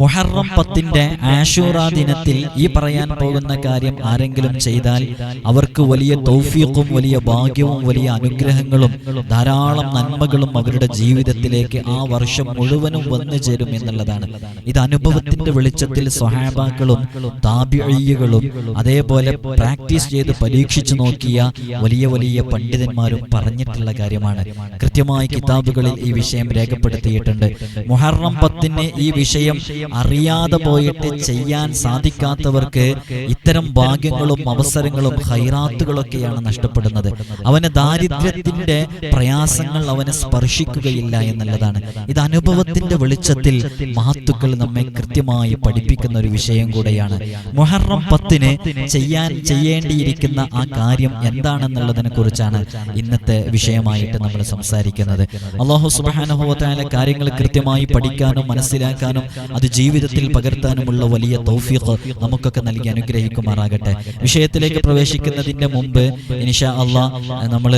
മുഹറം പത്തിന്റെ ആഷൂറ ദിനത്തിൽ ഈ പറയാൻ പോകുന്ന കാര്യം ആരെങ്കിലും ചെയ്താൽ അവർക്ക് വലിയ തൗഫീഖും വലിയ ഭാഗ്യവും വലിയ അനുഗ്രഹങ്ങളും ധാരാളം നന്മകളും അവരുടെ ജീവിതത്തിലേക്ക് ആ വർഷം മുഴുവനും വന്നു ചേരും എന്നുള്ളതാണ്. ഇത് അനുഭവത്തിന്റെ വെളിച്ചത്തിൽ സ്വഹാബാക്കളും താപിഴയ്യകളും അതേപോലെ പ്രാക്ടീസ് ചെയ്ത് പരീക്ഷിച്ചു നോക്കിയ വലിയ വലിയ പണ്ഡിതന്മാരും പറഞ്ഞിട്ടുള്ള കാര്യമാണ്. കൃത്യമായി കിതാബുകളിൽ ഈ വിഷയം രേഖപ്പെടുത്തിയിട്ടുണ്ട്. മുഹറം പത്തിന് ഈ വിഷയം അറിയാതെ പോയിട്ട് ചെയ്യാൻ സാധിക്കാത്തവർക്ക് ഇത്തരം ഭാഗ്യങ്ങളും അവസരങ്ങളും ഹൈറാത്തുകളൊക്കെയാണ് നഷ്ടപ്പെടുന്നത്. അവന് ദാരിദ്ര്യത്തിന്റെ പ്രയാസങ്ങൾ അവനെ സ്പർശിക്കുകയില്ല എന്നുള്ളതാണ്. ഇത് അനുഭവത്തിന്റെ വെളിച്ചത്തിൽ മഹത്തുക്കൾ നമ്മെ കൃത്യമായി പഠിപ്പിക്കുന്ന ഒരു വിഷയം കൂടെയാണ്. മുഹറം പത്തിന് ചെയ്യാൻ ചെയ്യേണ്ടിയിരിക്കുന്ന ആ കാര്യം എന്താണെന്നുള്ളതിനെ കുറിച്ചാണ് ഇന്നത്തെ വിഷയമായിട്ട് നമ്മൾ സംസാരിക്കുന്നത്. അള്ളാഹു സുബാനുഭവത്തായ കാര്യങ്ങൾ കൃത്യമായി പഠിക്കാനും മനസ്സിലാക്കാനും അത് ജീവിതത്തിൽ പകർത്താനുമുള്ള വലിയ തൗഫീഖ് നമുക്കൊക്കെ നൽകി അനുഗ്രഹിക്കുമാറാകട്ടെ. വിഷയത്തിലേക്ക് പ്രവേശിക്കുന്നതിന്റെ മുമ്പ് ഇനിഷാ അള്ളാ നമ്മൾ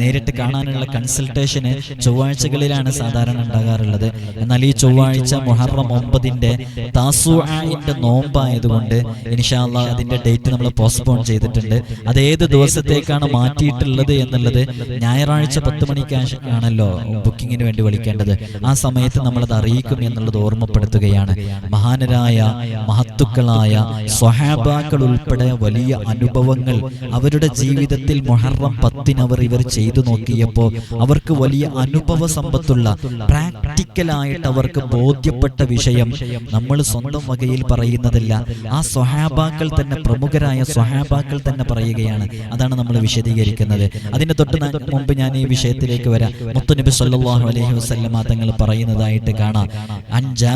നേരിട്ട് കാണാനുള്ള കൺസൾട്ടേഷന് ചൊവ്വാഴ്ചകളിലാണ് സാധാരണ ഉണ്ടാകാറുള്ളത്. എന്നാൽ ഈ ചൊവ്വാഴ്ച മുഹറം ഒമ്പതിന്റെ താസുആന്റെ നോമ്പായതുകൊണ്ട് ഇനിഷാ അള്ളാ അതിന്റെ ഡേറ്റ് നമ്മൾ പോസ്റ്റ്പോൺ ചെയ്തിട്ടുണ്ട്. അത് ഏത് ദിവസത്തേക്കാണ് മാറ്റിയിട്ടുള്ളത് എന്നുള്ളത് ഞായറാഴ്ച പത്ത് മണിക്ക് ആണല്ലോ ബുക്കിങ്ങിന് വേണ്ടി വിളിക്കേണ്ടത്. ആ സമയത്ത് നമ്മളത് അറിയിക്കും എന്നുള്ളത് ഓർമ്മപ്പെടുത്തുകയാണ് മഹാനരായ മഹത്തുക്കളായ സ്വഹാബാക്കൾ ഉൾപ്പെടെ വലിയ അനുഭവങ്ങൾ അവരുടെ ജീവിതത്തിൽ മൊഹറം പത്തിനവർ ഇവർ ചെയ്തു നോക്കിയപ്പോൾ അവർക്ക് വലിയ അനുഭവ സമ്പത്തുള്ള പ്രാക്ടിക്കലായിട്ട് അവർക്ക് ബോധ്യപ്പെട്ട വിഷയം നമ്മൾ സ്വന്തം വകയിൽ പറയുന്നതല്ല. ആ സ്വഹാബാക്കൾ തന്നെ പ്രമുഖരായ സ്വഹാബാക്കൾ തന്നെ പറയുകയാണ്. അതാണ് നമ്മൾ വിശദീകരിക്കുന്നത്. അതിന് തൊട്ട് മുമ്പ് ഞാൻ ഈ വിഷയത്തിലേക്ക് വരാം. മുത്തുനബി സല്ലാഹു അലൈഹി വസല്ലമ തങ്ങൾ പറയുന്നതായിട്ട് കാണാം.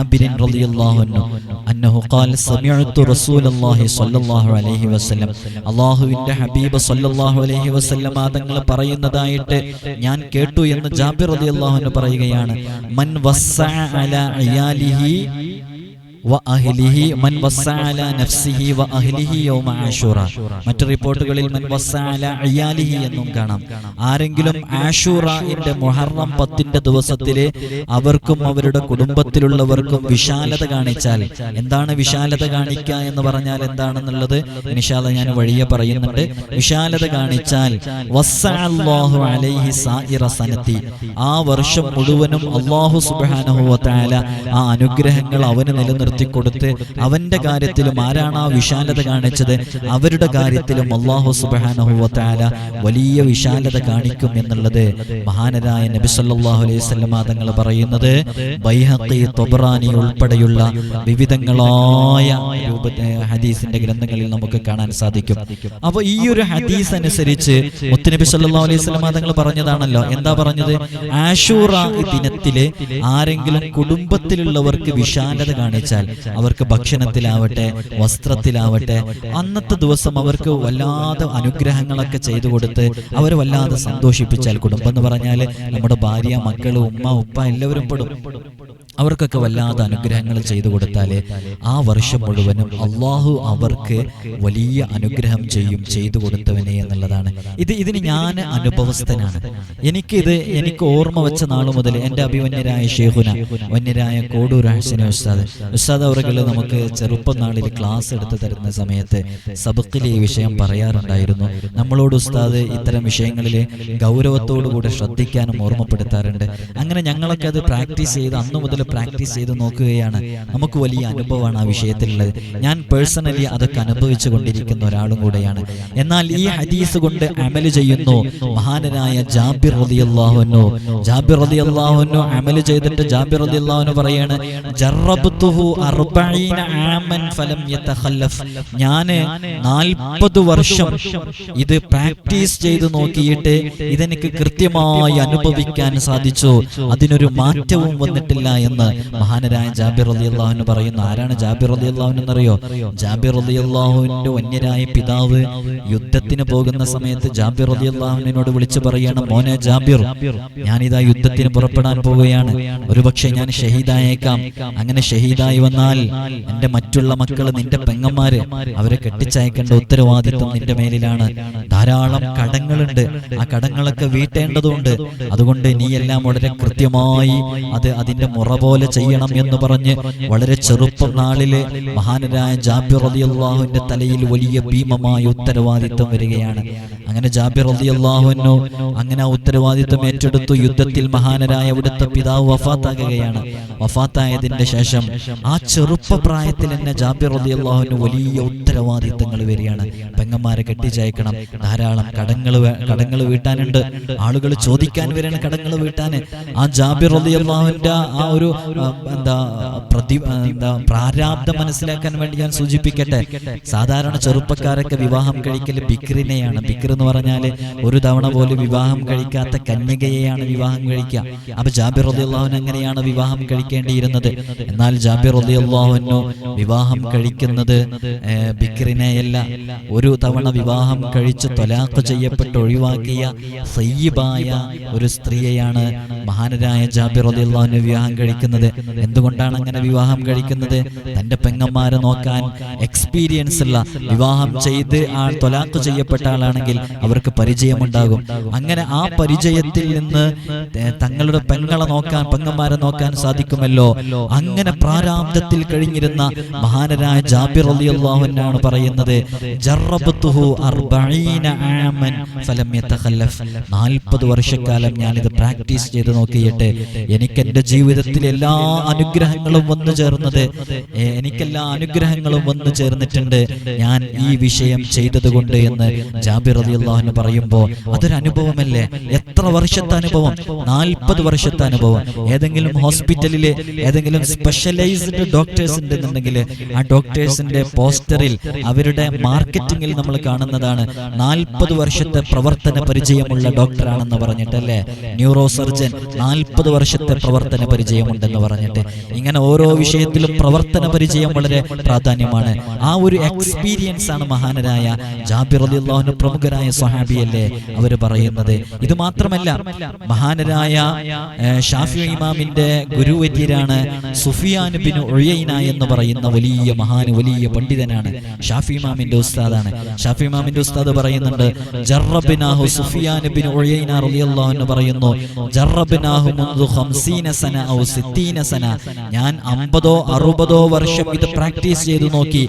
അൻ ജാബിരിൻ റളിയല്ലാഹു അൻഹു. അന്നഹു ഖാല സമിഅതു റസൂലല്ലാഹി സ്വല്ലല്ലാഹു അലൈഹി വസല്ലം. അല്ലാഹുവിന്റെ ഹബീബ് സ്വല്ലല്ലാഹു അലൈഹി വസല്ലമ തങ്ങൾ പറയുന്നതായിട്ട് ഞാൻ കേട്ടു എന്ന് ജാബിർ റളിയല്ലാഹു അൻഹു പറയുകയാണ്. മൻ വസ്സഅ അലാ അയാലിഹി മറ്റു റിപ്പോർട്ടുകളിൽ എന്നും കാണാം. ആരെങ്കിലും ആഷൂറയുടെ മുഹറം പത്തിന്റെ ദിവസത്തിൽ അവർക്കും അവരുടെ കുടുംബത്തിലുള്ളവർക്കും വിശാലത കാണിച്ചാൽ എന്താണ് വിശാലത കാണിക്കുക എന്ന് പറഞ്ഞാൽ എന്താണെന്നുള്ളത് നിഷാദ ഞാൻ വഴിയെ പറയുന്നുണ്ട്. വിശാലത കാണിച്ചാൽ ആ വർഷം മുഴുവനും അള്ളാഹു സുബ്ഹാനഹു വതആല ആ അനുഗ്രഹങ്ങൾ അവന് നിലനിർത്തി കൊടുത്ത് അവന്റെ കാര്യത്തിലും ആരാണ് വിശാലത കാണിച്ചത്? അവരുടെ കാര്യത്തിലും അള്ളാഹു സുബ്ഹാനഹു വതആല വലിയ വിശാലത കാണിക്കും എന്നുള്ളത് മഹാനരായ നബി സല്ലാഹു അലൈഹി വസല്ലമ തങ്ങൾ പറയുന്നത് തൊബറാനി ഉൾപ്പെടെയുള്ള വിവിധങ്ങളായ ഹദീസിന്റെ ഗ്രന്ഥങ്ങളിൽ നമുക്ക് കാണാൻ സാധിക്കും. അപ്പൊ ഈ ഒരു ഹദീസ് അനുസരിച്ച് മുത്തുനബി സല്ലല്ലാഹു അലൈഹി വസല്ലമ തങ്ങൾ പറഞ്ഞതാണല്ലോ. എന്താ പറഞ്ഞത്? ആഷൂറ ദിനത്തിലെ ആരെങ്കിലും കുടുംബത്തിലുള്ളവർക്ക് വിശാലത കാണിച്ചാൽ അവർക്ക് ഭക്ഷണത്തിലാവട്ടെ വസ്ത്രത്തിലാവട്ടെ അന്നത്തെ ദിവസം അവർക്ക് വല്ലാതെ അനുഗ്രഹങ്ങളൊക്കെ ചെയ്തു കൊടുത്ത് അവർ വല്ലാതെ സന്തോഷിപ്പിച്ചാൽ കുടുംബം എന്ന് പറഞ്ഞാൽ നമ്മുടെ ഭാര്യ മക്കൾ ഉമ്മ ഉപ്പ എല്ലാവരും പെടും. അവർക്കൊക്കെ വല്ലാത്ത അനുഗ്രഹങ്ങൾ ചെയ്തു കൊടുത്താൽ ആ വർഷം മുഴുവനും അള്ളാഹു അവർക്ക് വലിയ അനുഗ്രഹം ചെയ്യും ചെയ്തു കൊടുത്തവനെ എന്നുള്ളതാണ്. ഇത് ഇതിന് ഞാൻ അനുഭവസ്ഥനാണ്. എനിക്കിത് എനിക്ക് ഓർമ്മ വെച്ച നാൾ മുതൽ എന്റെ അഭിമന്യരായ ഷേഹുന വന്യരായ കോടൂർ ഹസന ഉസ്താദ്. ഉസ്താദ്. അവറുകൾ നമുക്ക് ചെറുപ്പം നാളിൽ ക്ലാസ് എടുത്തു തരുന്ന സമയത്ത് സബക്കിൽ ഈ വിഷയം പറയാറുണ്ടായിരുന്നു. നമ്മളോട് ഉസ്താദ് ഇത്തരം വിഷയങ്ങളിൽ ഗൗരവത്തോടുകൂടി ശ്രദ്ധിക്കാനും ഓർമ്മപ്പെടുത്താറുണ്ട്. അങ്ങനെ ഞങ്ങളൊക്കെ അത് പ്രാക്ടീസ് ചെയ്ത് അന്നു മുതൽ പ്രാക്ടീസ് ചെയ്ത് നോക്കുകയാണ്. നമുക്ക് വലിയ അനുഭവമാണ് ആ വിഷയത്തിലുള്ളത്. ഞാൻ പേഴ്സണലി അതൊക്കെ അനുഭവിച്ചു കൊണ്ടിരിക്കുന്ന ഒരാളും കൂടെയാണ്. എന്നാൽ ഈ ഹദീസ് കൊണ്ട് അമൽ ചെയ്യുന്നു. മഹാനായ ജാബിർ റതി അള്ളാഹുനോ ജാബിർ റതി അള്ളാഹുനോ അമൽ ചെയ്തിട്ട് ജാബിർ റതി അള്ളാഹുനോ പറയാണ് ഞാൻ 40 വർഷം ഇത് പ്രാക്ടീസ് ചെയ്ത് നോക്കിയിട്ട് ഇതെനിക്ക് കൃത്യമായി അനുഭവിക്കാൻ സാധിച്ചു. അതിനൊരു മാറ്റവും വന്നിട്ടില്ല എന്ന് മഹാനരായ ജാബിർ അലി അള്ളാഹു പറയുന്നു. ആരാണ് ജാബിർ അലി എന്നറിയോ? ജാബിർ അലി അള്ളാഹുവിന്റെ വന്യരായ പിതാവ് യുദ്ധത്തിന് പോകുന്ന സമയത്ത് ജാബിർ അലി അള്ളാഹുവിനോട് വിളിച്ചു പറയാണ് മോനെ ജാബിർ ഞാനിതാ യുദ്ധത്തിന് പുറപ്പെടാൻ പോവുകയാണ്. ഒരുപക്ഷെ ഞാൻ ഷഹീദായേക്കാം. അങ്ങനെ ഷഹീദായി വന്നാൽ എന്റെ മറ്റുള്ള മക്കൾ നിന്റെ പെങ്ങന്മാര് അവരെ കെട്ടിച്ചയക്കേണ്ട ഉത്തരവാദിത്വം നിന്റെ മേലിലാണ്. ധാരാളം കടങ്ങളുണ്ട്. ആ കടങ്ങളൊക്കെ വീട്ടേണ്ടതുണ്ട്. അതുകൊണ്ട് നീ എല്ലാം വളരെ കൃത്യമായി അത് അതിന്റെ മുറ പോലെ ചെയ്യണം എന്ന് പറഞ്ഞ് വളരെ ചെറുപ്പം നാളിലെ മഹാനരായ ജാബിർ അള്ളാഹുവിന്റെ തലയിൽ വലിയ ഭീമമായ ഉത്തരവാദിത്വം വരികയാണ്. അങ്ങനെ ജാബിർ അള്ളാഹുവിനോ അങ്ങനെ ഉത്തരവാദിത്വം ഏറ്റെടുത്തു. യുദ്ധത്തിൽ മഹാനരായ അവിടുത്തെ പിതാവ് വഫാത്താകുകയാണ്. വഫാത്തായതിന്റെ ശേഷം ആ ചെറുപ്പ പ്രായത്തിൽ തന്നെ ജാബിർ അലി അള്ളാഹുവിന് വലിയ ഉത്തരവാദിത്തങ്ങൾ വരികയാണ്. പെങ്ങന്മാരെ കെട്ടിച്ചയക്കണം. ധാരാളം കടങ്ങൾ കടങ്ങൾ വീട്ടാനുണ്ട്. ആളുകൾ ചോദിക്കാൻ വരെയാണ് കടങ്ങൾ വീട്ടാന്. ആ ജാബിർ അലി അള്ളാഹുവിന്റെ ആ ഒരു എന്താ പ്രതി എന്താ പ്രാരാബ്ദം മനസ്സിലാക്കാൻ വേണ്ടി ഞാൻ സൂചിപ്പിക്കട്ടെ. സാധാരണ ചെറുപ്പക്കാരൊക്കെ വിവാഹം കഴിക്കൽ ബിക്രിനെയാണ്. ബിക്ർ എന്ന് പറഞ്ഞാൽ ഒരു തവണ പോലും വിവാഹം കഴിക്കാത്ത കന്യകയെയാണ് വിവാഹം കഴിക്കുക. അപ്പൊ ജാബിർ അലി അള്ളാഹുൻ അങ്ങനെയാണ് വിവാഹം കഴിക്കേണ്ടിയിരുന്നത്? എന്നാൽ ജാബിർ അലി അള്ളാഹുനു വിവാഹം കഴിക്കുന്നത് ബിക്രിനെയല്ല. ഒരു തവണ വിവാഹം കഴിച്ച് തൊലാഖ് ചെയ്യപ്പെട്ട് ഒഴിവാക്കിയ സയ്യിബായ ഒരു സ്ത്രീയെയാണ് മഹാനരായ ജാബിർ അലി വിവാഹം കഴിക്കുന്നത്. എന്തുകൊണ്ടാണ് അങ്ങനെ വിവാഹം കഴിക്കുന്നത്? തന്റെ പെങ്ങന്മാരെ നോക്കാൻ എക്സ്പീരിയൻസ് ഉള്ള വിവാഹം ചെയ്ത് ആ തൊലാക്ക് ചെയ്യപ്പെട്ട ആളാണെങ്കിൽ അവർക്ക് പരിചയമുണ്ടാകും. അങ്ങനെ ആ പരിചയത്തിൽ നിന്ന് തങ്ങളുടെ പെങ്ങളെ നോക്കാൻ പെങ്ങന്മാരെ നോക്കാൻ സാധിക്കുമല്ലോ. അങ്ങനെ പ്രാരാബ്ദത്തിൽ കഴിഞ്ഞിരുന്ന മഹാനരായ ജാബിർ അലി അള്ളാഹുനാണ് പറയുന്നത് നാൽപ്പത് അർബഈന ആമൻ ഫലം യതഖല്ലഫ്. 40 വർഷക്കാലം ഞാനിത് പ്രാക്ടീസ് ചെയ്ത് നോക്കിയിട്ട് എനിക്ക് എന്റെ ജീവിതത്തിൽ എല്ലാ അനുഗ്രഹങ്ങളും വന്നു ചേർന്നത്. എനിക്കെല്ലാ അനുഗ്രഹങ്ങളും വന്നു ചേർന്നിട്ടുണ്ട്. ഞാൻ ഈ വിഷയം ചെയ്തതുകൊണ്ട് എന്ന് ജാബിർ അലിയുള്ള പറയുമ്പോൾ അതൊരു അനുഭവമല്ലേ? എത്ര വർഷത്തെ അനുഭവം? നാൽപ്പത് വർഷത്തെ അനുഭവം. ഏതെങ്കിലും ഹോസ്പിറ്റലിലെ ഏതെങ്കിലും സ്പെഷ്യലൈസ്ഡ് ഡോക്ടേഴ്സ് ഉണ്ടെന്നുണ്ടെങ്കിൽ ആ ഡോക്ടേഴ്സിന്റെ പോസ്റ്ററിൽ അവരുടെ മാർക്കറ്റിംഗിൽ നമ്മൾ കാണുന്നതാണ് നാൽപ്പത് വർഷത്തെ പ്രവർത്തന പരിചയമുള്ള ഡോക്ടറാണെന്ന് പറഞ്ഞിട്ടല്ലേ? ന്യൂറോ സർജൻ നാൽപ്പത് വർഷത്തെ പ്രവർത്തന പരിചയമുണ്ടെന്ന് പറഞ്ഞിട്ട് ഇങ്ങനെ ഓരോ വിഷയത്തിലും പ്രവർത്തന പരിചയം വളരെ പ്രാധാന്യമാണ്. ആ ഒരു എക്സ്പീരിയൻസ് ആണ് മഹാനരായ ജാബിർ അലിള്ളാഹുന് പ്രമുഖരായ സ്വഹാബിയല്ലേ അവർ പറയുന്നത്. ഇത് മാത്രമല്ല മഹാനരായ ഷാഫി ഇമാമിന്റെ ഗുരുവര്യരാണ് സുഫിയാൻ ബിൻ എന്ന് പറയുന്ന വലിയ മഹാന് വലിയ പണ്ഡിതനാണ് ഷാഫി ഇമാമിന്റെ ഉസ്താദാണ്. ഷാഫി ഇമാമിന്റെ ഉസ്താദ് പറയുന്നുണ്ട് ജറബിനാഹു സുഫിയാൻ ബിൻ ഉഴൈന റളിയല്ലാഹു അൻഹു പറയുന്നു ജറബിനാഹു മുൻദു 50 സന ഔ 60 ഞാൻ 50ഓ 60ഓ വർഷം ഇത് പ്രാക്ടീസ് ചെയ്തു നോക്കി.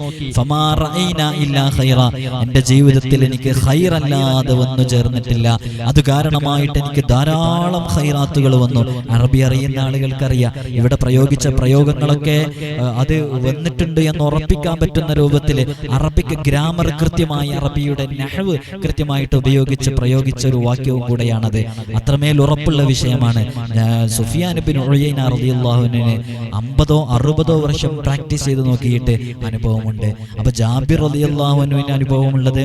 എന്റെ ജീവിതത്തിൽ എനിക്ക് ഹൈറല്ലാതെ വന്നു ചേർന്നിട്ടില്ല. അത് കാരണമായിട്ട് എനിക്ക് ധാരാളം ഹൈറാത്തുകൾ വന്നു. അറബി അറിയുന്ന ആളുകൾക്കറിയാം. ഇവിടെ പ്രയോഗിച്ച പ്രയോഗങ്ങളൊക്കെ അത് വന്നിട്ടുണ്ട് എന്ന് ഉറപ്പിക്കാൻ പറ്റുന്ന രൂപത്തിൽ അറബിക്ക് ഗ്രാമർ കൃത്യമായി അറബിയുടെ നഹവ് കൃത്യമായിട്ട് ഉപയോഗിച്ച് പ്രയോഗിച്ച ഒരു വാക്യവും കൂടെയാണത്. അത്രമേൽ ഉറപ്പുള്ള വിഷയമാണ്. സുഫിയാൻ ബിൻ റളിയല്ലാഹുവിനെ അമ്പതോ അറുപതോ വർഷം പ്രാക്ടീസ് ചെയ്ത് നോക്കിയിട്ട് അനുഭവമുണ്ട്. അപ്പൊ ജാബിർ റളിയല്ലാഹുവിന് അനുഭവമുള്ളത്?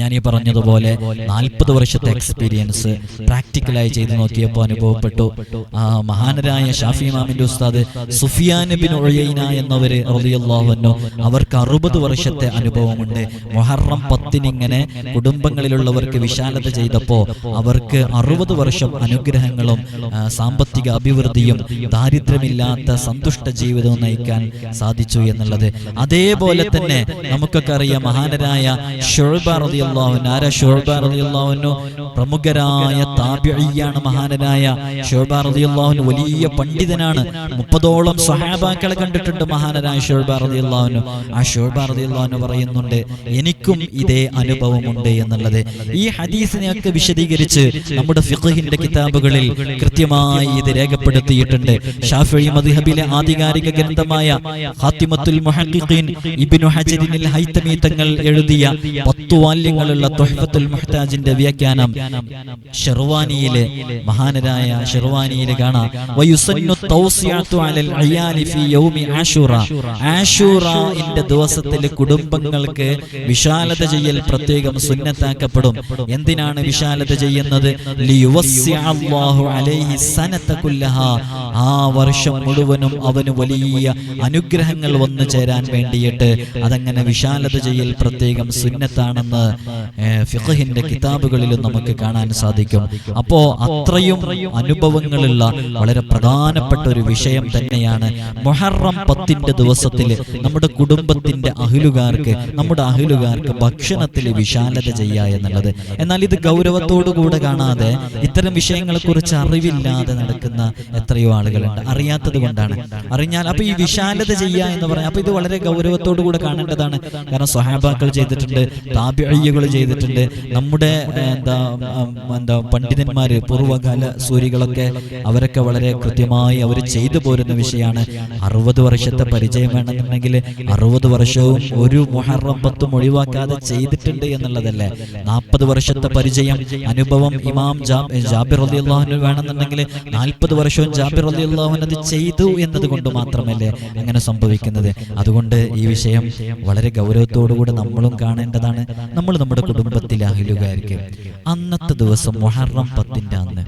ഞാൻ ഈ പറഞ്ഞതുപോലെ നാൽപ്പത് വർഷത്തെ എക്സ്പീരിയൻസ് പ്രാക്ടിക്കലായി ചെയ്ത് നോക്കിയപ്പോൾ അനുഭവപ്പെട്ടു. ആ മഹാനരായ ഷാഫി ഇമാമിന്റെ ഉസ്താദ് സുഫിയാൻ ബിൻ ഉഴൈന എന്നവര് റളിയല്ലാഹുവിനു അവർക്ക് അറുപത് വർഷത്തെ അനുഭവമുണ്ട്. മൊഹറം പത്തിനിങ്ങനെ കുടുംബങ്ങളിലുള്ളവർക്ക് വിശാലത ചെയ്തപ്പോൾ അവർക്ക് അറുപത് വർഷം അനുഗ്രഹങ്ങളും സാമ്പത്തിക അഭിവൃദ്ധിയും ദാരിദ്ര്യമില്ലാത്ത സന്തുഷ്ട ജീവിതവും നയിക്കാൻ സാധിച്ചു എന്നുള്ളത്. അതേപോലെ തന്നെ നമുക്കൊക്കെ അറിയാം മഹാനരായ ഷുഅബ റളിയല്ലാഹു പ്രമുഖരായ താബിഈയാണ് മഹാനനായ ഷുഅബ റളിയല്ലാഹു വലിയ പണ്ഡിതനാണ്. മുപ്പതോളം സഹാബാക്കളെ കണ്ടിട്ടുണ്ട് മഹാനനായ ഷുഅബ റളിയല്ലാഹു അൻഹു. ആ ഷുഅബ റളിയല്ലാഹു പറയുന്നുണ്ട് എനിക്കും ഇതേ അനുഭവമുണ്ട് എന്നുള്ളത്. ഈ ഹദീസിനെയൊക്കെ വിശദീകരിച്ച് നമ്മുടെ ഫിഖഹിന്റെ കിതാബുകളിൽ കൃത്യമായി ഇത് രേഖപ്പെടുത്തിയിട്ടുണ്ട്. ഷാഫി മദ്ഹബിലെ ആധികാരിക ഗ്രന്ഥമായ ഹാത്തിമത്തുൽ മുഹഖിഖീൻ ഇബ്നു ഹജറിനിൽ ഹൈതമി തങ്ങൾ എഴുതിയ പത്തു വാല്യങ്ങളുള്ള തൊഹഫത്തുൽ മുഹ്താജിന്റെ വ്യാഖ്യാനം ഷെർവാനിയിലെ മഹാനരായ ഷെർവാനിയിലെ കാണാം. ദിവസത്തിൽ കുടുംബങ്ങൾക്ക് വിശാലത ചെയ്യൽ പ്രത്യേകം സുന്നത്താക്കപ്പെടും. എന്തിനാണ് വിശാലത ചെയ്യുന്നത്? ആ വർഷം മുഴുവനും അവന് വലിയ അനുഗ്രഹങ്ങൾ വന്നു ചേരാൻ വേണ്ടിയിട്ട് അതങ്ങനെ വിശാലത ചെയ്യൽ പ്രത്യേകം സുന്നത്താണെന്ന് ഫിഖഹിന്റെ കിതാബുകളിലും നമുക്ക് കാണാൻ സാധിക്കും. അപ്പോ അത്രയും അനുഭവങ്ങളുള്ള വളരെ പ്രധാനപ്പെട്ട ഒരു വിഷയം തന്നെയാണ് മൊഹറം പത്തിന്റെ ദിവസത്തിൽ നമ്മുടെ കുടുംബത്തിന്റെ അഹിലുകാർക്ക് നമ്മുടെ അഹിലുകാർക്ക് ഭക്ഷണത്തിൽ വിശാലത ചെയ്യുക എന്നുള്ളത്. എന്നാൽ ഇത് ഗൗരവത്തോടുകൂടെ കാണാതെ ഇത്തരം വിഷയങ്ങളെ കുറിച്ച് അറിവില്ലാതെ നടക്കുന്ന എത്രയോ ആളുകളുണ്ട്. അറിയാത്തത് കൊണ്ടാണ്. അറിഞ്ഞാൽ അപ്പൊ ഈ വിശാലത ചെയ്യുക എന്ന് പറയാം. അപ്പൊ ഇത് വളരെ ഗൗരവത്തോടു കൂടെ കാണേണ്ടതാണ്. കാരണം സ്വഹാബാക്കൾ ചെയ്തിട്ടുണ്ട് താപിഴയ്യകൾ ചെയ്തിട്ടുണ്ട്. നമ്മുടെ എന്താ എന്താ പണ്ഡിതന്മാര് പൂർവകാല സൂരികളൊക്കെ അവരൊക്കെ വളരെ കൃത്യമായി അവർ ചെയ്തു പോരുന്ന വിഷയമാണ്. അറുപത് വർഷത്തെ പരിചയം വേണമെന്നുണ്ടെങ്കിൽ അറുപത് വർഷവും ഒരു മുഹറം പത്തും ഒഴിവാക്കാതെ ചെയ്തിട്ടുണ്ട് എന്നുള്ളതല്ലേ? നാൽപ്പത് വർഷത്തെ പരിചയം അനുഭവം ഇമാം ജാബിർ അലി അള്ളാഹുന് വേണമെന്നുണ്ടെങ്കിൽ നാൽപ്പത് വർഷവും ജാബിർ അലി അള്ളാഹുൻ അത് ചെയ്തു എന്നതുകൊണ്ട് മാത്രമല്ലേ അങ്ങനെ സംഭവിക്കുന്നത്. അതുകൊണ്ട് ഈ വിഷയം വളരെ ഗൗരവത്തോടുകൂടി നമ്മളും കാണേണ്ടതാണ്. നമ്മൾ നമ്മുടെ കുടുംബത്തിലെ അഹിലുകാരിക്കും അന്നത്തെ ദിവസം മൊഹറം പത്തിന്റെ അന്ന്.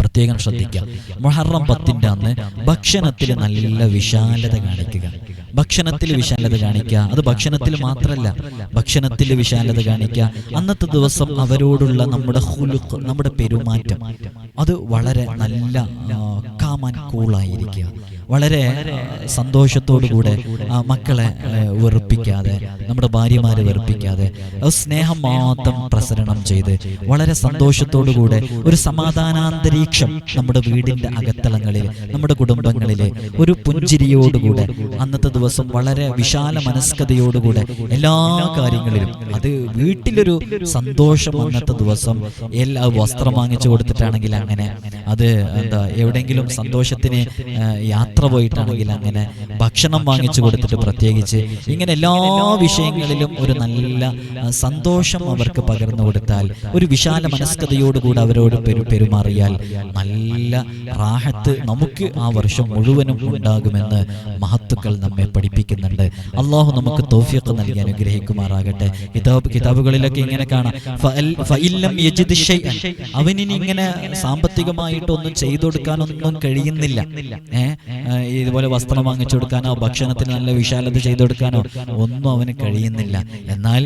പ്രത്യേകം ശ്രദ്ധിക്കുക മൊഹറം പത്തിന്റെ അന്ന് ഭക്ഷണത്തിൽ നല്ല വിശാലത കാണിക്കുക. ഭക്ഷണത്തിൽ വിശാലത കാണിക്കുക. അത് ഭക്ഷണത്തിൽ മാത്രമല്ല ഭക്ഷണത്തിൽ വിശാലത കാണിക്കുക. അന്നത്തെ ദിവസം അവരോടുള്ള നമ്മുടെ ഹുലുക്ക് നമ്മുടെ പെരുമാറ്റം. അത് വളരെ നല്ല കാമാൻ കൂളായിരിക്കുക വളരെ സന്തോഷത്തോടുകൂടെ ആ മക്കളെ വെറുപ്പിക്കാതെ നമ്മുടെ ഭാര്യമാരെ വെറുപ്പിക്കാതെ സ്നേഹം മാത്രം പ്രസരണം ചെയ്ത് വളരെ സന്തോഷത്തോടുകൂടെ ഒരു സമാധാനാന്തരീക്ഷം നമ്മുടെ വീടിന്റെ അകത്തളങ്ങളിൽ നമ്മുടെ കുടുംബങ്ങളിൽ ഒരു പുഞ്ചിരിയോടുകൂടെ അന്നത്തെ ദിവസം വളരെ വിശാല മനസ്കതയോടുകൂടെ എല്ലാ കാര്യങ്ങളിലും അത് വീട്ടിലൊരു സന്തോഷം അന്നത്തെ ദിവസം എല്ലാ വസ്ത്രം വാങ്ങിച്ചു കൊടുത്തിട്ടാണെങ്കിൽ അങ്ങനെ അത് എന്താ എവിടെയെങ്കിലും സന്തോഷത്തിന് ആ, യാത്ര പോയിട്ടാണെങ്കിൽ അങ്ങനെ ഭക്ഷണം വാങ്ങിച്ചു കൊടുത്തിട്ട് പ്രത്യേകിച്ച് ഇങ്ങനെ എല്ലാ വിഷയങ്ങളിലും ഒരു നല്ല സന്തോഷം അവർക്ക് പകർന്നു കൊടുത്താൽ ഒരു വിശാല മനസ്കതയോടുകൂടി അവരോട് പെരു പെരുമാറിയാൽ നല്ല റാഹത്ത് നമുക്ക് ആ വർഷം മുഴുവനും ഉണ്ടാകുമെന്ന് മഹത്തുക്കൾ നമ്മെ പഠിപ്പിക്കുന്നുണ്ട്. അള്ളാഹു നമുക്ക് തോഫിയൊക്കെ നൽകി അനുഗ്രഹിക്കുമാറാകട്ടെ. കിതാബ് കിതാബുകളിലൊക്കെ ഇങ്ങനെ കാണാം. അവനിനി ഇങ്ങനെ സാമ്പത്തികമായിട്ടൊന്നും ചെയ്തു കൊടുക്കാനൊന്നും കഴിയുന്നില്ല. ഏ ആ, ഇതുപോലെ വസ്ത്രം വാങ്ങിച്ചു കൊടുക്കാനോ ഭക്ഷണത്തിന് നല്ല വിശാലത ചെയ്തു കൊടുക്കാനോ ഒന്നും അവന് കഴിയുന്നില്ല എന്നാൽ.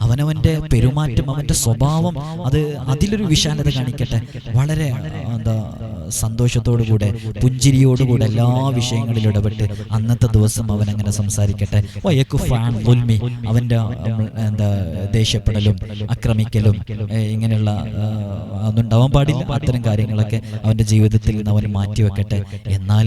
അവനവന്റെ പെരുമാറ്റം അവന്റെ സ്വഭാവം അത് അതിലൊരു വിശാലത കാണിക്കട്ടെ വളരെ എന്താ സന്തോഷത്തോടുകൂടെ പുഞ്ചിരിയോടുകൂടെ എല്ലാ വിഷയങ്ങളിലും ഇടപെട്ട് അന്നത്തെ ദിവസം അവൻ അങ്ങനെ സംസാരിക്കട്ടെ. ദുൽമി. അവന്റെ എന്താ ദേഷ്യപ്പെടലും ആക്രമിക്കലും ഇങ്ങനെയുള്ള അതുണ്ടാവാൻ പാടില്ല. അത്തരം കാര്യങ്ങളൊക്കെ അവന്റെ ജീവിതത്തിൽ നിന്ന് അവൻ മാറ്റിവെക്കട്ടെ എന്നാൽ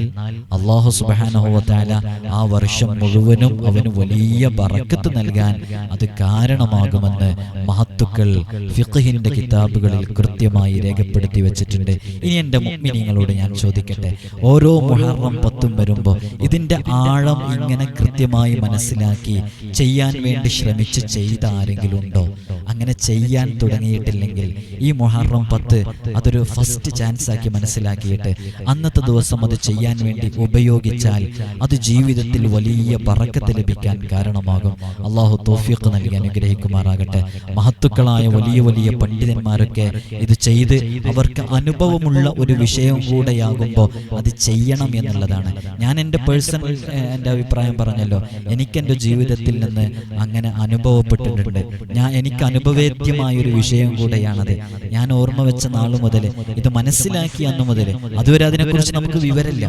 അള്ളാഹു സുബാനഹോവത്താല ആ വർഷം മുഴുവനും അവന് വലിയ ബറക്കത്ത് നൽകാൻ അത് കാരണമാകുമെന്ന് മഹത്തുക്കൾ ഫിഖഹിന്റെ കിതാബുകളിൽ കൃത്യമായി രേഖപ്പെടുത്തി വെച്ചിട്ടുണ്ട്. ഇനി എന്റെ മുഗ്മിനിങ്ങളോട് ഞാൻ ചോദിക്കട്ടെ? ഓരോ മുഹറം പത്തും വരുമ്പോൾ ഇതിന്റെ ആഴം ഇങ്ങനെ കൃത്യമായി മനസ്സിലാക്കി ചെയ്യാൻ വേണ്ടി ശ്രമിച്ച് ചെയ്ത ആരെങ്കിലും ഉണ്ടോ അങ്ങനെ ചെയ്യാൻ തുടങ്ങിയിട്ടില്ലെങ്കിൽ ഈ മുഹറം പത്ത് അതൊരു ഫസ്റ്റ് ചാൻസ് ആക്കി മനസ്സിലാക്കിയിട്ട് അന്നത്തെ ദിവസം അത് ചെയ്യാൻ വേണ്ടി ഉപയോഗിച്ചാൽ അത് ജീവിതത്തിൽ വലിയ പറക്കത്ത് ലഭിക്കാൻ കാരണമാകും. അള്ളാഹു തോഫിയൊക്കെ നൽകി അനുഗ്രഹിക്കുമാറാകട്ടെ. മഹത്തുക്കളായ വലിയ വലിയ പണ്ഡിതന്മാരൊക്കെ ഇത് ചെയ്ത് അവർക്ക് അനുഭവമുള്ള ഒരു വിഷയം കൂടെയാകുമ്പോൾ അത് ചെയ്യണം എന്നുള്ളതാണ്. ഞാൻ എന്റെ പേഴ്സണൽ എന്റെ അഭിപ്രായം പറഞ്ഞല്ലോ. എനിക്കെന്റെ ജീവിതത്തിൽ നിന്ന് അങ്ങനെ അനുഭവപ്പെട്ടിട്ടുണ്ട്. ഞാൻ എനിക്ക് അനുഭവേദ്യമായൊരു വിഷയം കൂടെയാണത്. ഞാൻ ഓർമ്മ വെച്ച നാൾ മുതൽ ഇത് മനസ്സിലാക്കി അന്ന് മുതൽ അതുവരെ അതിനെക്കുറിച്ച് നമുക്ക് വിവരമില്ല.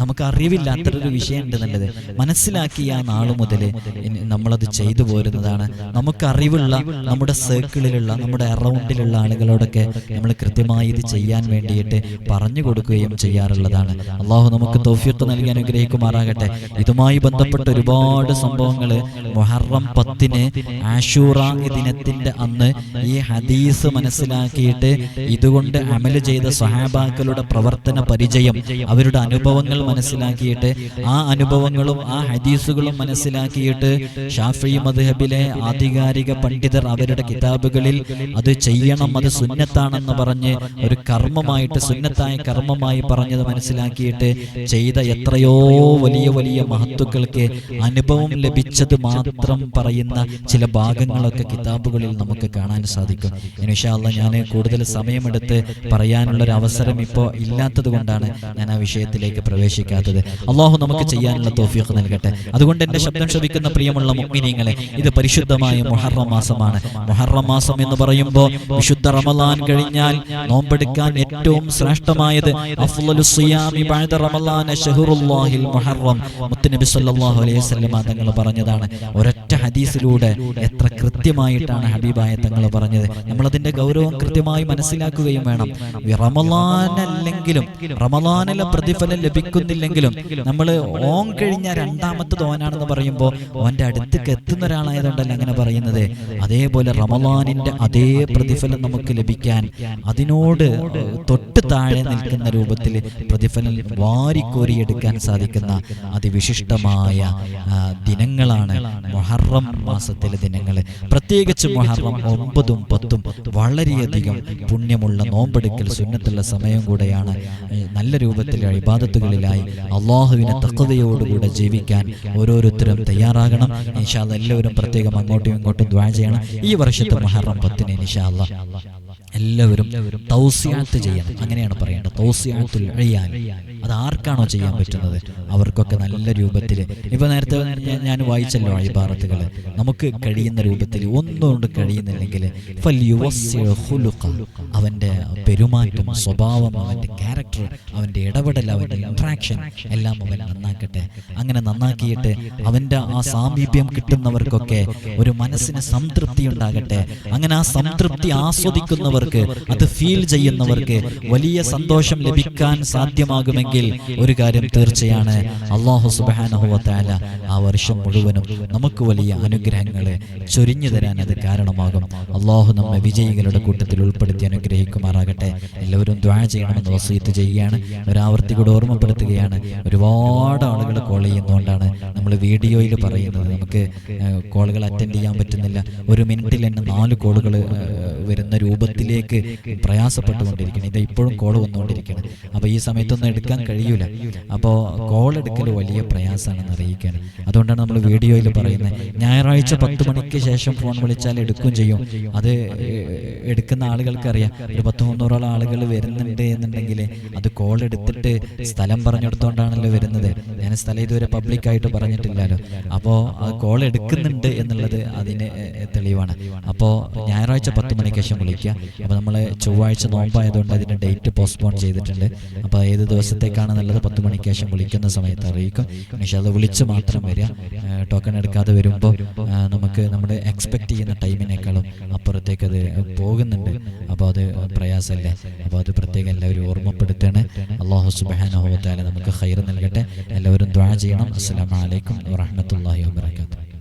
നമുക്ക് അറിവില്ല ഒരു വിഷയം ഉണ്ട് മനസ്സിലാക്കി ആ നാൾ മുതൽ നമ്മളത് ചെയ്തു പോരുന്നതാണ്. നമുക്ക് അറിവുള്ള നമ്മുടെ സർക്കിളിലുള്ള നമ്മുടെ അറൗണ്ടിലുള്ള ആളുകളോടൊക്കെ നമ്മൾ കൃത്യമായി ഇത് ചെയ്യാൻ വേണ്ടിയിട്ട് പറഞ്ഞു കൊടുക്കുകയും ചെയ്യാറുള്ളതാണ്. അള്ളാഹു നമുക്ക് തോഫിയത്ത് നൽകി അനുഗ്രഹിക്കുമാറാകട്ടെ. ഇതുമായി ബന്ധപ്പെട്ട ഒരുപാട് സംഭവങ്ങൾ മൊഹറം പത്തിന് ആഷൂറ ദിനത്തിന്റെ അന്ന് ഈ ഹദീസ് മനസ്സിലാക്കിയിട്ട് ഇതുകൊണ്ട് അമൽ ചെയ്ത സഹാബാക്കളുടെ പ്രവർത്തന പരിചയം അവരുടെ അനുഭവങ്ങൾ മനസ്സിലാക്കിയിട്ട് ആ അനുഭവങ്ങളും ആ ഹദീസുകളും മനസ്സിലാക്കിയിട്ട് ഷാഫി മദ്ഹബിലെ ആധികാരിക പണ്ഡിതർ അവരുടെ കിതാബുകളിൽ അത് ചെയ്യണം അത് സുന്നത്താണെന്ന് പറഞ്ഞ് ഒരു കർമ്മമായിട്ട് സുന്നത്ത് സുന്നത്തായ കർമ്മമായി പറഞ്ഞത് മനസ്സിലാക്കിയിട്ട് ചെയ്ത എത്രയോ വലിയ വലിയ മഹത്തുക്കൾക്ക് അനുഭവം ലഭിച്ചത് മാത്രം പറയുന്ന ചില ഭാഗങ്ങളൊക്കെ കിതാബുകളിൽ നമുക്ക് കാണാൻ സാധിക്കും. ഇനിഷാല്ല ഞാൻ കൂടുതൽ സമയമെടുത്ത് പറയാനുള്ള ഒരു അവസരം ഇപ്പോൾ ഇല്ലാത്തത് കൊണ്ടാണ് ഞാൻ ആ വിഷയത്തിലേക്ക് പ്രവേശിക്കാത്തത്. അള്ളാഹു നമുക്ക് ചെയ്യാനുള്ള തോഫിയൊക്കെ നൽകട്ടെ. അതുകൊണ്ട് എന്റെ ശബ്ദം ശ്രവിക്കുന്ന പ്രിയമുള്ള മുഗ്മിനീങ്ങളെ ഇത് പരിശുദ്ധമായ മുഹറം മാസമാണ്. മുഹറം മാസം എന്ന് പറയുമ്പോൾ വിശുദ്ധ റമലാൻ കഴിഞ്ഞാൽ നോമ്പെടുക്കാൻ ഏറ്റവും ശ്രേഷ്ഠമായത് മുത്തുനബി സല്ലല്ലാഹു അലൈഹി തങ്ങൾ പറഞ്ഞതാണ് ഒരൊറ്റ ഹദീസിലൂടെ എത്ര കൃത്യമായിട്ടാണ് ഹബീബായ തങ്ങൾ പറഞ്ഞത്. നമ്മളതിന്റെ ഗൗരവം കൃത്യമായി മനസ്സിലാക്കുകയും വേണം. റമലാനല്ലെങ്കിലും റമലാനിലെ പ്രതിഫലം ലഭിക്കുന്നില്ലെങ്കിലും നമ്മൾ ഓം കഴിഞ്ഞ രണ്ടാമത്തെ ഓനാണെന്ന് പറയുമ്പോൾ ഓന്റെ അടുത്തേക്ക് എത്തുന്ന ഒരാളായതുകൊണ്ടല്ല അങ്ങനെ പറയുന്നത്? അതേപോലെ റമലാനിന്റെ അതേ പ്രതിഫലം നമുക്ക് ലഭിക്കാൻ അതിനോട് തൊട്ട് താഴെ നിൽക്കുന്ന രൂപത്തിൽ പ്രതിഫലം വാരിക്കോരിയെടുക്കാൻ സാധിക്കുന്ന അതിവിശിഷ്ടമായ ദിനങ്ങളാണ് മൊഹറം മാസത്തിലെ ദിനങ്ങൾ. പ്രത്യേകിച്ച് മൊഹറം ഒമ്പതും പത്തും വളരെയധികം പുണ്യമുള്ള നോമ്പെടുക്കൽ സുന്നത്തുള്ള സമയം കൂടെയാണ് നല്ല രൂപത്തിൽ ഇബാദത്തുകളിലായി അള്ളാഹുവിനെ തക്കതയോടുകൂടെ ജീവിക്കാൻ ഓരോരുത്തരും തയ്യാറാകണം. നിഷാദ് എല്ലാവരും പ്രത്യേകം അങ്ങോട്ടും ഇങ്ങോട്ടും ദ്വാ ചെയ്യണം. ഈ വർഷത്തെ മൊഹറം പത്തിന് ഇൻഷാല്ല എല്ലാവരും തൗസിയാത്ത് ചെയ്യണം. അങ്ങനെയാണ് പറയേണ്ടത്. തൗസിയാത്തുൽ അഴിയാൻ അത് ആർക്കാണോ ചെയ്യാൻ പറ്റുന്നത്? അവർക്കൊക്കെ നല്ല രൂപത്തിൽ ഇപ്പൊ നേരത്തെ ഞാൻ- വായിച്ചല്ലോ അഴിബാറത്തുകൾ നമുക്ക് കഴിയുന്ന രൂപത്തിൽ ഒന്നുകൊണ്ട് കഴിയുന്നില്ലെങ്കിൽ അവന്റെ പെരുമാറ്റം സ്വഭാവം അവന്റെ ക്യാരക്ടർ അവന്റെ ഇടപെടൽ അവന്റെ ഇൻട്രാക്ഷൻ എല്ലാം അവൻ നന്നാക്കട്ടെ. അങ്ങനെ നന്നാക്കിയിട്ട് അവന്റെ ആ സാമീപ്യം കിട്ടുന്നവർക്കൊക്കെ ഒരു മനസ്സിന് സംതൃപ്തി ഉണ്ടാകട്ടെ. അങ്ങനെ ആ സംതൃപ്തി ആസ്വദിക്കുന്നവർക്ക് അത് ഫീൽ ചെയ്യുന്നവർക്ക് വലിയ സന്തോഷം ലഭിക്കാൻ സാധ്യമാകുമെങ്കിൽ ഒരു കാര്യം തീർച്ചയാണ്. അള്ളാഹു സുബാനഹുവത്താല ആ വർഷം മുഴുവനും നമുക്ക് വലിയ അനുഗ്രഹങ്ങളെ ചൊരിഞ്ഞു തരാൻ അത് കാരണമാകും. അള്ളാഹു നമ്മെ വിജയികളുടെ കൂട്ടത്തിൽ ഉൾപ്പെടുത്തി അനുഗ്രഹിക്കുമാറാകട്ടെ. എല്ലാവരും ദ്വാ ചെയ്യണമെന്ന് വസീത്ത് ചെയ്യുകയാണ്. ഒരാവർത്തി കൂടെ ഓർമ്മപ്പെടുത്തുകയാണ്. ഒരുപാട് ആളുകൾ കോൾ ചെയ്യുന്നതുകൊണ്ടാണ് നമ്മൾ വീഡിയോയിൽ പറയുന്നത്. നമുക്ക് കോളുകൾ അറ്റൻഡ് ചെയ്യാൻ പറ്റുന്നില്ല. ഒരു മിനിറ്റിൽ തന്നെ നാല് കോളുകൾ വരുന്ന രൂപത്തിലേക്ക് പ്രയാസപ്പെട്ടുകൊണ്ടിരിക്കുന്നു ഇത് ഇപ്പോഴും കോൾ വന്നുകൊണ്ടിരിക്കണം അപ്പോൾ ഈ സമയത്തൊന്നും എടുക്കാൻ കഴിയൂല. അപ്പോൾ കോൾ എടുക്കൽ വലിയ പ്രയാസമാണെന്ന് അറിയിക്കാൻ അതുകൊണ്ടാണ് നമ്മൾ വീഡിയോയിൽ പറയുന്നത്. ഞായറാഴ്ച പത്ത് മണിക്ക് ശേഷം ഫോൺ വിളിച്ചാൽ എടുക്കുകയും ചെയ്യും. അത് എടുക്കുന്ന ആളുകൾക്കറിയാം. ഒരു പത്ത് മുന്നൂറോളം ആളുകൾ വരുന്നുണ്ട് എന്നുണ്ടെങ്കിൽ അത് കോൾ എടുത്തിട്ട് സ്ഥലം പറഞ്ഞെടുത്തോണ്ടാണല്ലോ വരുന്നത്. ഞാൻ സ്ഥലം ഇതുവരെ പബ്ലിക്കായിട്ട് പറഞ്ഞിട്ടില്ലല്ലോ. അപ്പോൾ അത് കോൾ എടുക്കുന്നുണ്ട് എന്നുള്ളത് അതിന് തെളിവാണ്. അപ്പോൾ ഞായറാഴ്ച പത്ത് മണിക്ക് ശേഷം വിളിക്കുക. അപ്പോൾ നമ്മൾ ചൊവ്വാഴ്ച നോമ്പായതുകൊണ്ട് അതിന്റെ ഡേറ്റ് പോസ്റ്റ്പോൺ ചെയ്തിട്ടുണ്ട്. അപ്പോൾ ഏത് ദിവസത്തേക്കാണ് നല്ലത്? പത്ത് മണിക്ക് ശേഷം വിളിക്കുന്ന സമയത്ത് അറിയിക്കും. പക്ഷേ അത് വിളിച്ച് മാത്രം വരിക. ടോക്കൺ എടുക്കാതെ വരുമ്പോൾ നമുക്ക് നമ്മുടെ എക്സ്പെക്ട് ചെയ്യുന്ന ടൈമിനേക്കാളും അപ്പുറത്തേക്ക് അത് പോകുന്നുണ്ട്. അപ്പോൾ അത് പ്രയാസമല്ലേ? അപ്പോൾ അത് പ്രത്യേകം എല്ലാവരും ഓർമ്മപ്പെടുത്തുകയാണ് അള്ളാഹു സുബാനുഭവത്താല നമുക്ക് ഹൈർ നൽകട്ടെ. എല്ലാവരും ദ്വാ ചെയ്യണം. അസ്സാം വലൈക്കും വറഹ്മത്തുള്ളാഹി വബറകാതുഹു.